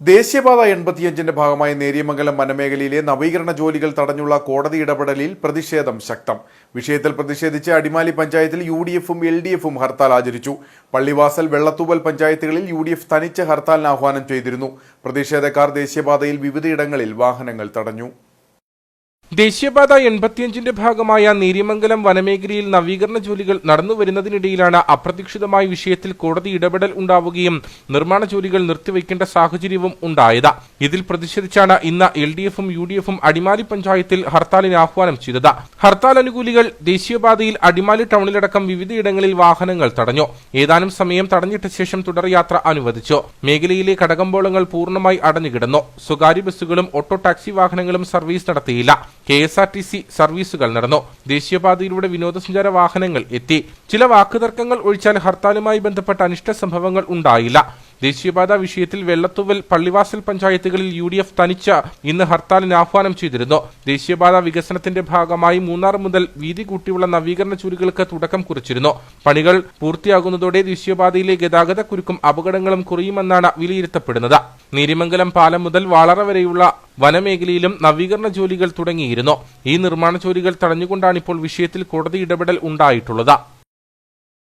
ദേശീയപാത എൺപത്തിയഞ്ചിന്റെ ഭാഗമായി നേരിയമംഗലം വനമേഖലയിലെ നവീകരണ ജോലികൾ തടഞ്ഞുള്ള കോടതി ഇടപെടലിൽ പ്രതിഷേധം ശക്തം. വിഷയത്തിൽ പ്രതിഷേധിച്ച് അടിമാലി പഞ്ചായത്തിൽ യു ഡി എഫും എൽ ഡി എഫും ഹർത്താൽ ആചരിച്ചു. പള്ളിവാസൽ വെള്ളത്തൂവൽ പഞ്ചായത്തുകളിൽ യു ഡി എഫ് തനിച്ച് ഹർത്താലിന് ആഹ്വാനം ചെയ്തിരുന്നു. പ്രതിഷേധക്കാർ ദേശീയപാതയിൽ വിവിധയിടങ്ങളിൽ വാഹനങ്ങൾ തടഞ്ഞു. ദേശീയപാത എൺപത്തിയഞ്ചിന്റെ ഭാഗമായ നീരിമംഗലം വനമേഖലയിൽ നവീകരണ ജോലികൾ നടന്നുവരുന്നതിനിടയിലാണ് അപ്രതീക്ഷിതമായ വിഷയത്തിൽ കോടതി ഇടപെടൽ ഉണ്ടാവുകയും നിർമ്മാണ ജോലികൾ നിർത്തിവെക്കേണ്ട സാഹചര്യവും ഉണ്ടായത്. ഇതിൽ പ്രതിഷേധിച്ചാണ് ഇന്ന് എൽ ഡി എഫും യു ഡി എഫും അടിമാലി പഞ്ചായത്തിൽ ഹർത്താലിന് ആഹ്വാനം ചെയ്തത്. ഹർത്താൽ അനുകൂലികൾ ദേശീയപാതയിൽ അടിമാലി ടൗണിലടക്കം വിവിധയിടങ്ങളിൽ വാഹനങ്ങൾ തടഞ്ഞു. ഏതാനും സമയം തടഞ്ഞിട്ട ശേഷം തുടർയാത്ര അനുവദിച്ചു. മേഖലയിലെ കടകമ്പോളങ്ങൾ പൂർണമായി അടഞ്ഞുകിടന്നു. സ്വകാര്യ ബസ്സുകളും ഓട്ടോ ടാക്സി വാഹനങ്ങളും സർവീസ് നടത്തിയില്ല. K S R T C സർവീസുകൾ നടന്നു. ദേശീയപാതയിലൂടെ വിനോദസഞ്ചാര വാഹനങ്ങൾ എത്തി. ചില വാക്കുതർക്കങ്ങൾ ഒഴിച്ചാൽ ഹർത്താലുമായി ബന്ധപ്പെട്ട അനിഷ്ട സംഭവങ്ങൾ ഉണ്ടായില്ല. ദേശീയപാത വിഷയത്തിൽ വെള്ളത്തുവൽ പള്ളിവാസൽ പഞ്ചായത്തുകളിൽ യു ഡി എഫ് തനിച്ച ഇന്ന് ഹർത്താലിന് ആഹ്വാനം ചെയ്തിരുന്നു. ദേശീയപാത വികസനത്തിന്റെ ഭാഗമായി മൂന്നാർ മുതൽ വീതി കൂട്ടിയുള്ള നവീകരണ ജോലികൾക്ക് തുടക്കം കുറിച്ചിരുന്നു. പണികൾ പൂർത്തിയാകുന്നതോടെ ദേശീയപാതയിലെ ഗതാഗത കുരുക്കും അപകടങ്ങളും കുറയുമെന്നാണ് വിലയിരുത്തപ്പെടുന്നത്. നീരിമംഗലം പാലം മുതൽ വാളറ വരെയുള്ള വനമേഖലയിലും നവീകരണ ജോലികൾ തുടങ്ങിയിരുന്നു. ഈ നിർമ്മാണ ജോലികൾ തടഞ്ഞുകൊണ്ടാണ് ഇപ്പോൾ വിഷയത്തിൽ കോടതി ഇടപെടൽ ഉണ്ടായിട്ടുള്ളത്.